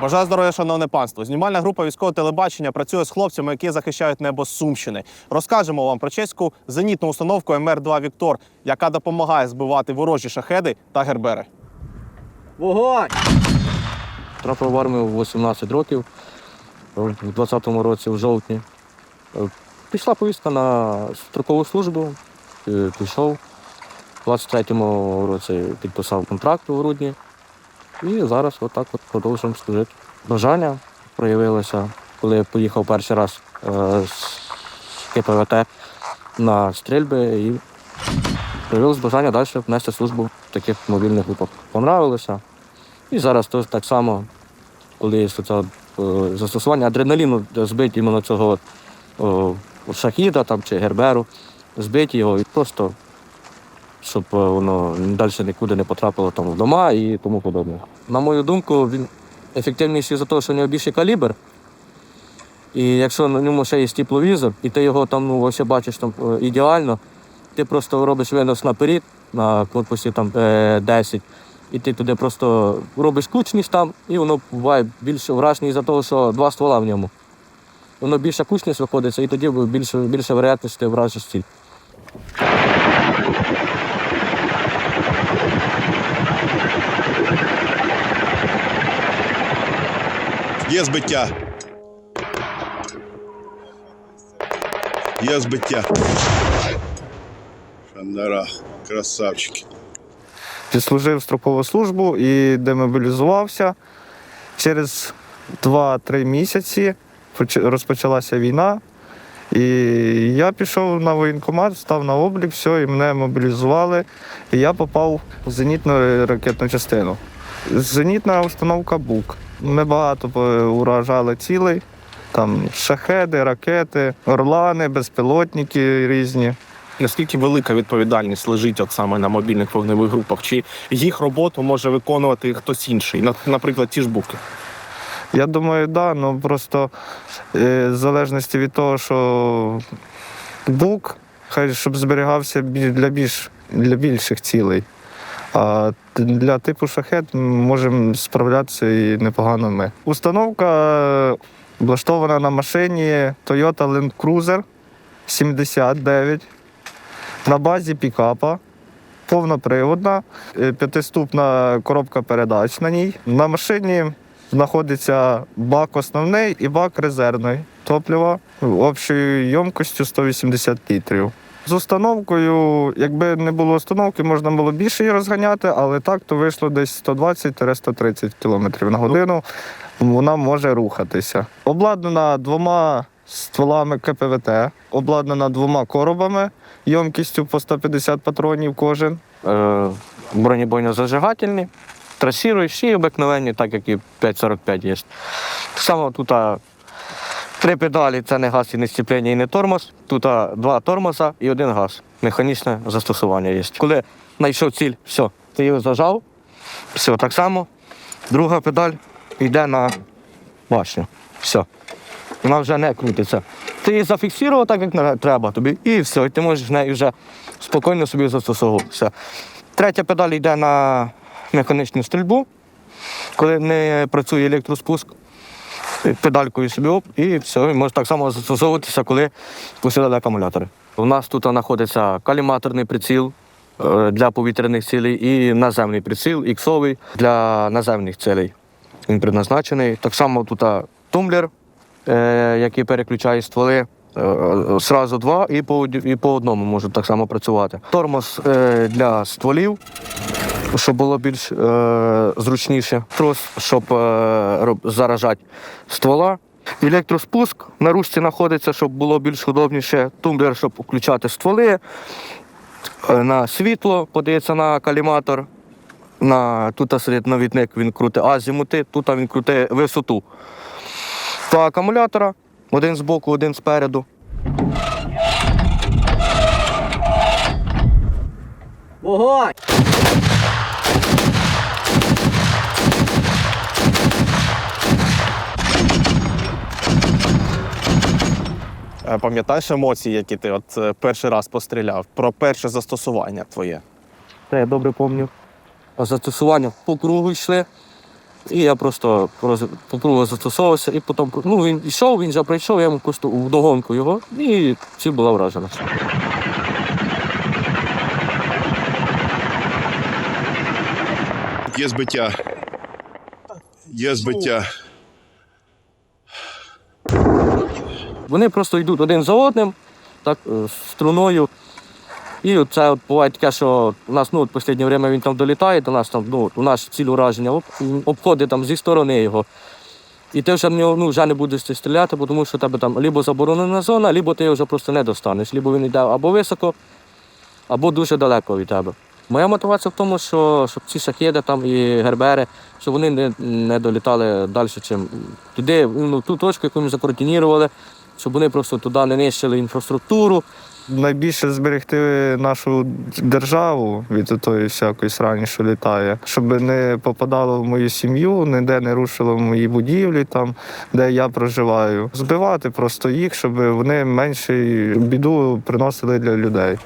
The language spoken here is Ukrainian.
Бажаю здоров'я, шановне панство. Знімальна група військового телебачення працює з хлопцями, які захищають небо Сумщини. Розкажемо вам про чеську зенітну установку МР-2 Віктор, яка допомагає збивати ворожі шахеди та гербери. Вогонь! Трапив в армію в 18 років, в 20-му році, в жовтні. Е, Пішла повістка на строкову службу, е, пішов. У 23-му році підписав контракт у грудні. І зараз отак от продовжуємо служити. Бажання проявилося, коли я поїхав перший раз е, з КПВТ на стрільби і проявилось бажання далі внести службу в таких мобільних групах. Понравилося. І зараз теж так само, коли це, застосування адреналіну збити іменно цього о, шахіда там, чи герберу, збити його і просто, щоб е, воно далі нікуди не потрапило там в і тому подобне. На мою думку, він ефективніший за те, що у нього більший калібр. І якщо на ньому ще є тепловізор, і ти його там ну, взагалі бачиш там, е, ідеально, ти просто робиш винос наперед на корпусі там, е, 10, і ти туди просто робиш кучність там, і воно буває більше вражений за того, що два ствола в ньому. Воно більша кучність виходить, і тоді більше, більше вероятність ти вражиш ціль. Є збиття. Є збиття. Шандара, красавчики. Відслужив строкову службу і демобілізувався. Через 2-3 місяці розпочалася війна. І я пішов на воєнкомат, став на облік, все, і мене мобілізували. І я попав в зенітну ракетну частину. Зенітна установка БУК. Ми багато уражали цілей. Там шахеди, ракети, орлани, безпілотники різні. Наскільки велика відповідальність лежить от саме на мобільних вогневих групах? Чи їх роботу може виконувати хтось інший? Наприклад, ті ж буки. Я думаю, так, да, ну просто е, в залежності від того, що бук, хай щоб зберігався для більш для більших цілей. А для типу шахет можемо справлятися і непогано ми. Установка е, облаштована на машині Toyota Land Cruiser 79 на базі пікапа. Повноприводна, е, п'ятиступна коробка передач на ній. На машині знаходиться бак основний і бак резервний топлива общою ємкостю 180 літрів. З установкою, якби не було установки, можна було більше її розганяти, але так то вийшло десь 120-130 км на годину. Вона може рухатися. Обладнана двома стволами КПВТ, обладнана двома коробами, ємкістю по 150 патронів кожен. Е, бронебойно-зажигательні, трасіруючі обикновенні, так як і 545 є. Саме тут а, три педалі це не газ і не сцеплення, і не тормоз. Тут два тормоза і один газ. Механічне застосування є. Коли знайшов ціль, все, ти його зажав, все так само. Друга педаль йде на башню. Все. Вона вже не крутиться. Ти її зафіксував так, як треба тобі, і все, і ти можеш нею вже спокійно собі застосовуватися. Третя педаль йде на механічну стрільбу, коли не працює електроспуск. Педалькою собі оп, і все, і може так само застосовуватися, коли посилили акумулятори. У нас тут знаходиться каліматорний приціл е, для повітряних цілей і наземний приціл, іксовий для наземних цілей. Він предназначений. Так само тут тумблер, е, який переключає стволи. Е, Сразу два і по, і по одному можуть так само працювати. Тормоз для стволів, щоб було більш е, зручніше. Трос, щоб е, заражати ствола. Електроспуск на ручці знаходиться, щоб було більш удобніше. Тумблер, щоб включати стволи. Е, На світло подається на каліматор. На, тут сидить навідник, він крутить азімути, тут він крутить висоту. Два акумулятора, один з боку, один спереду. Вогонь! Пам'ятаєш емоції, які ти от е, перший раз постріляв, про перше застосування твоє? Це я добре пам'ятаю. Застосування по кругу йшли. І я просто роз- попробував застосовуватися, і потім ну, він йшов, він вже прийшов, я йому просто вдогонку його, і ціль була вражена. Є збиття. Є збиття. Вони просто йдуть один за одним, так, е, струною. І це от буває таке, що у нас ну, от останнє время він там долітає до нас, там, ну, у нас ціль ураження, об, обходить там зі сторони його. І ти вже ну, вже не будеш стріляти, тому що тебе там або заборонена зона, або ти його вже просто не достанеш. Либо він йде або високо, або дуже далеко від тебе. Моя мотивація в тому, що щоб ці шахеди там і гербери, щоб вони не, не долітали далі, чим туди, ну, ту точку, яку ми закоординували, щоб вони просто туди не нищили інфраструктуру. Найбільше зберегти нашу державу від тої всякої срані, що літає, щоб не попадало в мою сім'ю, ніде не рушило мої будівлі, там, де я проживаю. Збивати просто їх, щоб вони менше біду приносили для людей.